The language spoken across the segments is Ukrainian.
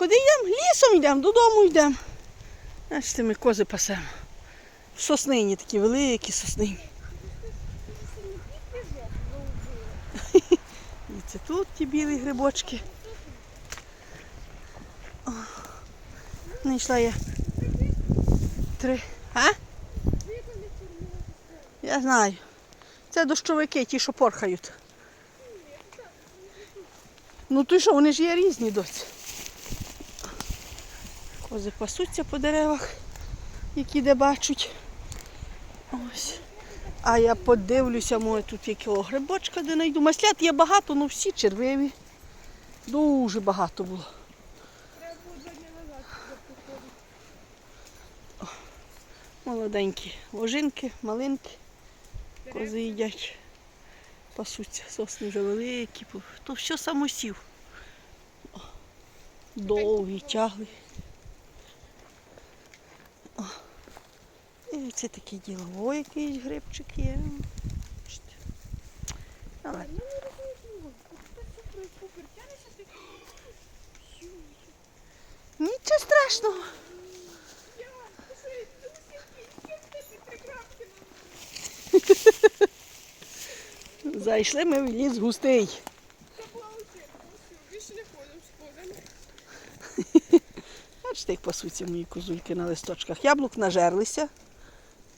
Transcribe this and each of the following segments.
Куди йдемо? Лісом йдемо, додому йдемо. Бачите, ми кози пасемо. Соснині такі великі соснині. І це тут ті білі грибочки. О, Знайшла я три. А? Я знаю. Це дощовики, ті, що порхають. Ну то що, вони ж є різні доці. Кози пасуться по деревах, які де бачать. Ось. А я подивлюся, може тут якого грибочка де знайду. Маслят є багато, ну всі червиві. Дуже багато було. О, Молоденькі ожинки, малинки. Кози їдять. Пасуться, сосни вже великі. То все самосів. Довгі, тягли. О, І це таке діло. Якийсь грибчик є. Нічого страшного. Зайшли ми в ліс густий. Бачите, як пасуться мої козульки на листочках. Яблук нажерлися.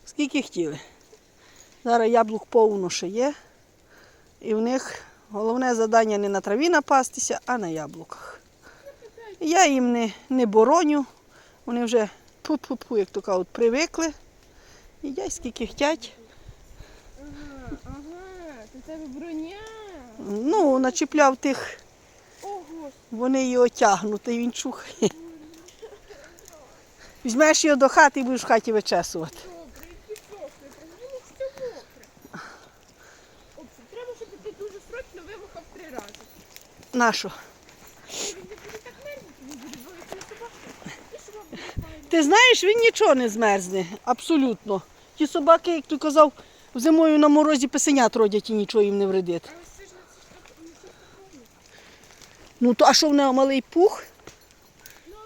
Скільки хотіли. Зараз яблук повно ще є. І в них головне завдання не на траві напастися, а на яблуках. Я їм не, не бороню. Вони вже пу-пу-пу, як то кажуть, привикли. Їдять скільки хотять. Ага, ага, це тебе броня. Ну, начіпляв тих, вони його тягнуть, він чухає. Візьмеш його до хати і будеш в хаті вичесувати. добре, які сохли, прям все мокре. Опсі, треба, щоб ти дуже срочно вимахав три рази. Нащо? Він не буде так мерзнути, він буде бавити на собаку. І що вам буде файно? Ти знаєш, він нічого не змерзне. Абсолютно. Ті собаки, як ти казав, зимою на морозі писенят родять і нічого їм не вредить. Так, так Ну то а що в нього малий пух?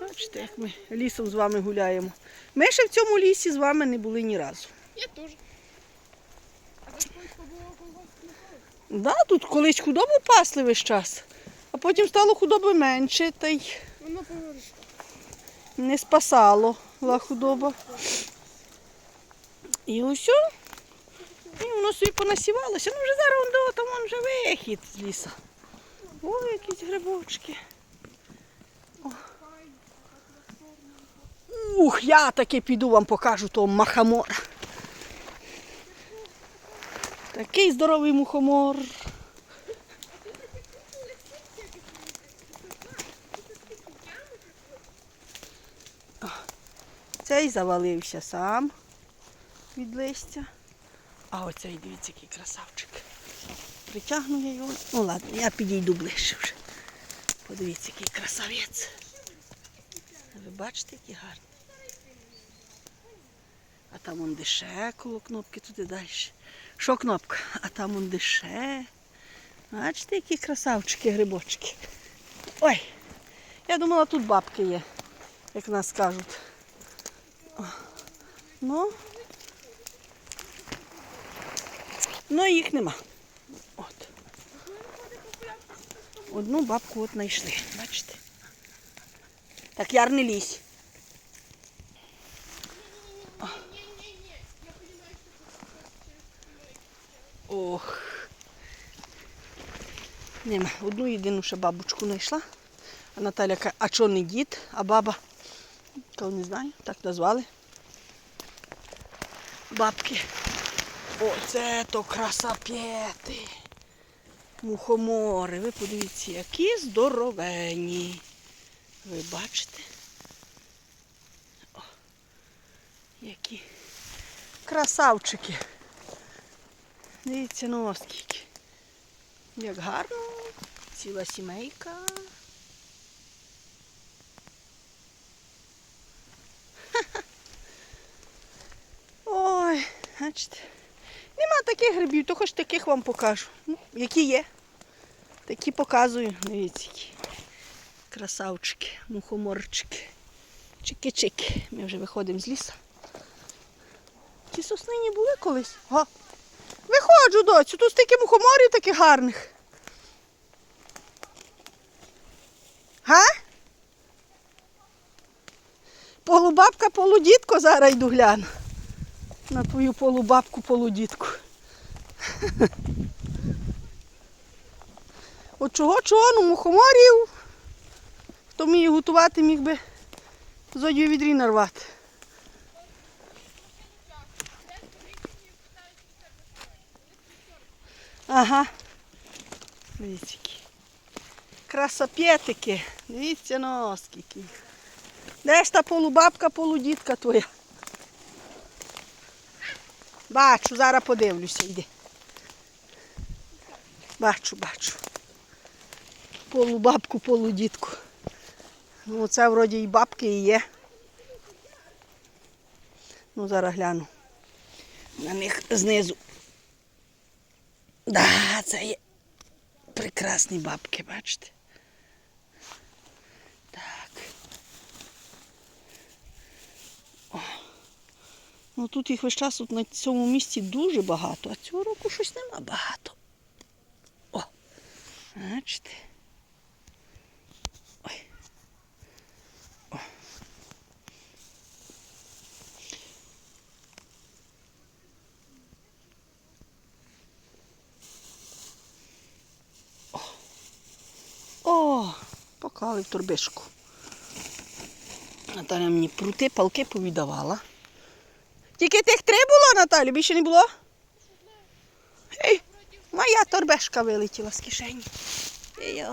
Бачите, як ми лісом з вами гуляємо. Ми ще в цьому лісі з вами не були ні разу. Я теж. А? Да, тут колись худобу пасли весь час, а потім стало худоби менше, та й не спасало худоба. І усе. І воно собі понасівалося. Ну вже зараз он до, там вон вже вихід з лісу. Ой, якісь грибочки. О. Ух, я таки піду вам покажу того махамора. Такий здоровий мухомор. Цей завалився сам від листя. А оцей, дивіться, який красавчик. Притягну я його. Ну ладно, я підійду ближче вже. Подивіться, який красавець. Ви бачите, який гарний. А там он дише коло кнопки туди далі. Що кнопка? А там он дише. Бачите, які красавчики грибочки. Ой, я думала, тут бабки є, як нас кажуть. Ну, ну їх нема. От. Одну бабку от знайшли, бачите? Так яр не лізь. Ох. Нема. Одну єдину ще бабочку знайшла. А Наталя каже, а чого не дід, а баба? Кого не знаю, так назвали. Бабки. Оце то красапєти. Мухомори. Ви подивіться, які здоровені. Ви бачите? О, які красавчики. Дивіться, ну скільки. Як гарно. Ціла сімейка. Ой, бачите. Нема таких грибів, то хоч таких вам покажу. Ну, які є. Такі показую. Дивіться, які Красавчики, мухоморчики. Чики-чики. Ми вже виходимо з лісу. Ті соснині були колись? Га. Виходжу, доцю, тут стільки мухоморів таких гарних. Га? Полубабка, полудітко, зараз йду гляну. На твою полубабку, полудітку. От чого, чого, ну мухоморів. Хто вміє готувати, міг би зодію відрі нарвати. Ага. Дивіться які. Красопетики. Дивіться ну, скільки. Де ж та полубабка, полудітка твоя? Бачу, зараз подивлюся, йди. Бачу, бачу. Полубабку, полудітку. Ну, це вроді і бабки і є. Ну, зараз гляну. На них знизу. Да, це є прекрасні бабки, бачите? Ну тут їх весь час тут на цьому місці дуже багато, а цього року щось нема багато. О, бачите? Ой. О. О, поклали в торбишку. Наталя мені прути, палки повідавала. Тільки тих три було, Наталі, більше не було? Ей, моя торбешка вилетіла з кишені. Ей.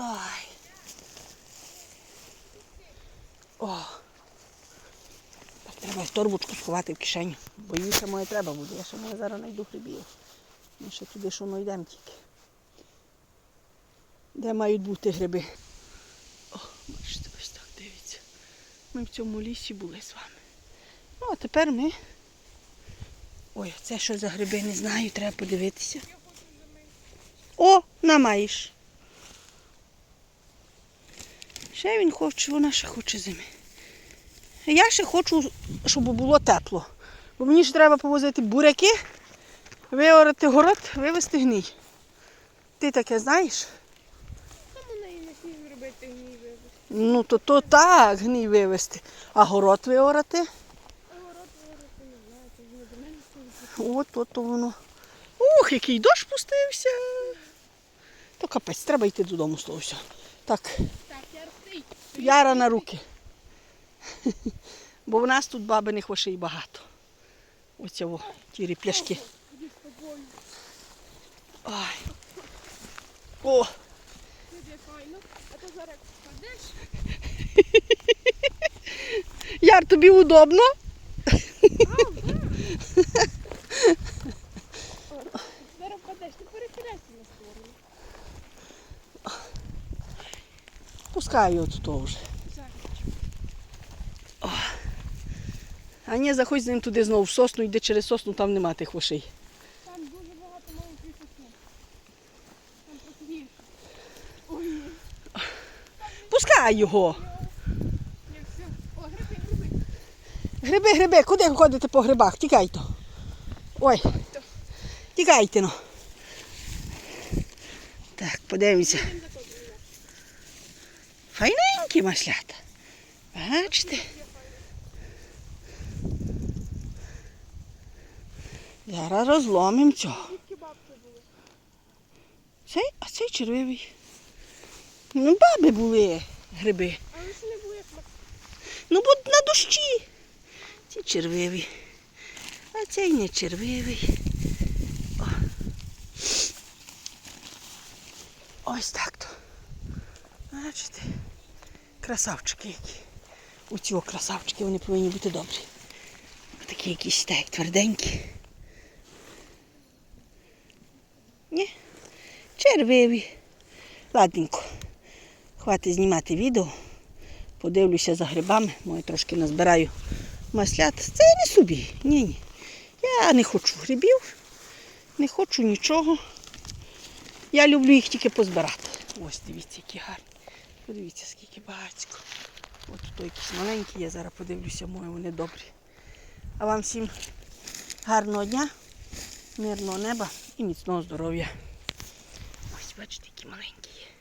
О. Так, треба в торбочку сховати в кишеню. Бо їй ще моє треба буде. Я ще моє зараз знайду грибів. Ми ще туди що ми йдемо тільки. Де мають бути гриби? О, бачите, ось так дивіться. Ми в цьому лісі були з вами. Ну, а тепер ми. Ой, це що за гриби, не знаю, треба подивитися. О, намаєш. Ще він хоче, вона ще хоче зими. Я ще хочу, щоб було тепло. Бо мені ж треба повозити буряки, виорати город, вивезти гній. Ти таке знаєш? Там у неї не сніг робити гній вивез. Ну, то, то так, гній вивезти. А город виорати? А город вирости не знаю, це ж не до мене стоїть. От, от то воно. Ух, який дощ пустився. То капець, треба йти додому з того всього. Так, яра на руки. Бо в нас тут бабиних вошей багато. Оце о, ті ріпляшки. Ой. О. Яр, тобі удобно? Зараз впадеш, ти перехрести на сторону. Пускай його тут вже. А ні, заходь з ним туди знову в сосну, йди через сосну, там нема тих вошей. Там дуже багато маленьких сосен. Там. Ой, ні. Пускай його. Ні, все. О, гриби, гриби. Гриби, гриби, куди ходите по грибах? Тікайте. Ой. Тікайте ну. Так, подивимося. Файненькі маслята. Бачите? Зараз розломимо цього. Звідки бабки були? Цей, а цей червивий. Ну, баби були гриби. Але ж не було як. Ну, бо на дощі. Ці червиві. А цей не червивий. О. Ось так то. Бачите? Красавчики які. У цього красавчики вони повинні бути добрі. Такі якісь так тверденькі. Ні. Червиві. Ладненько. Хватить знімати відео. Подивлюся за грибами, може трошки назбираю маслят. Це я не собі. Ні, ні. Я не хочу грибів, не хочу нічого. Я люблю їх тільки позбирати. Ось дивіться, які гарні. Подивіться, скільки багатько. От тут якісь маленькі, я зараз подивлюся, мої вони добрі. А вам всім гарного дня, мирного неба і міцного здоров'я. Ось бачите, які маленькі є.